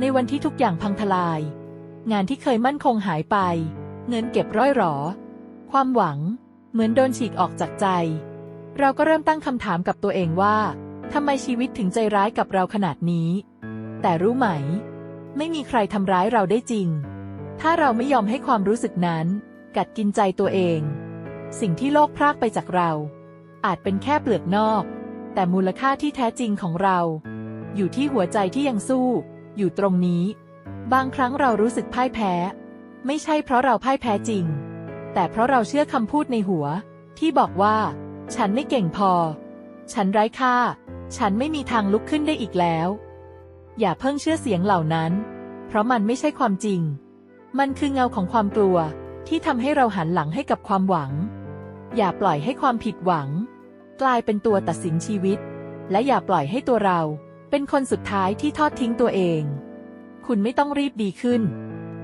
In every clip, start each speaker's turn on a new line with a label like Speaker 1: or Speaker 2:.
Speaker 1: ในวันที่ทุกอย่างพังทลาย งานที่เคยมั่นคงหายไป เงินเก็บร้อยหรอ ความหวัง เหมือนโดนฉีกออกจากใจ เราก็เริ่มตั้งคำถามกับตัวเองว่าทำไมชีวิตถึงใจร้ายกับเราขนาดนี้ แต่รู้ไหม ไม่มีใครทำร้ายเราได้จริง ถ้าเราไม่ยอมให้ความรู้สึกนั้น กัดกินใจตัวเอง สิ่งที่โลกพรากไปจากเรา อาจเป็นแค่เปลือกนอก แต่มูลค่าที่แท้จริงของเรา อยู่ที่หัวใจที่ยังสู้ อยู่ตรงนี้ บางครั้งเรารู้สึกพ่ายแพ้ ไม่ใช่เพราะเราพ่ายแพ้จริง แต่เพราะเราเชื่อคำพูดในหัว ที่บอกว่า ฉันไม่เก่งพอ ฉันไร้ค่า ฉันไม่มีทางลุกขึ้นได้อีกแล้ว อย่าเพิ่งเชื่อเสียงเหล่านั้น เพราะมันไม่ใช่ความจริง มันคือเงาของความกลัวที่ทำให้เราหันหลังให้กับความหวัง อย่าปล่อยให้ความผิดหวัง กลายเป็นตัวตัดสินชีวิต และอย่าปล่อยให้ตัวเรา เป็นคนสุดท้ายที่ทอดทิ้งตัวเอง คุณไม่ต้องรีบดีขึ้น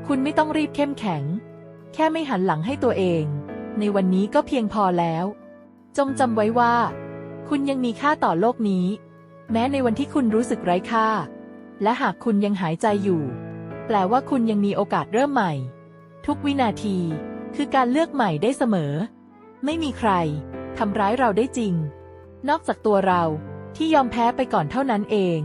Speaker 1: คุณไม่ต้องรีบเข้มแข็ง แค่ไม่หันหลังให้ตัวเอง ในวันนี้ก็เพียงพอแล้ว จงจำไว้ว่า คุณยังมีค่าต่อโลกนี้ แม้ในวันที่คุณรู้สึกไร้ค่า และหากคุณยังหายใจอยู่ แปลว่าคุณยังมีโอกาสเริ่มใหม่ ทุกวินาที คือการเลือกใหม่ได้เสมอ ไม่มีใครทำร้ายเราได้จริง นอกจากตัวเรา ที่ยอมแพ้ไปก่อนเท่านั้นเอง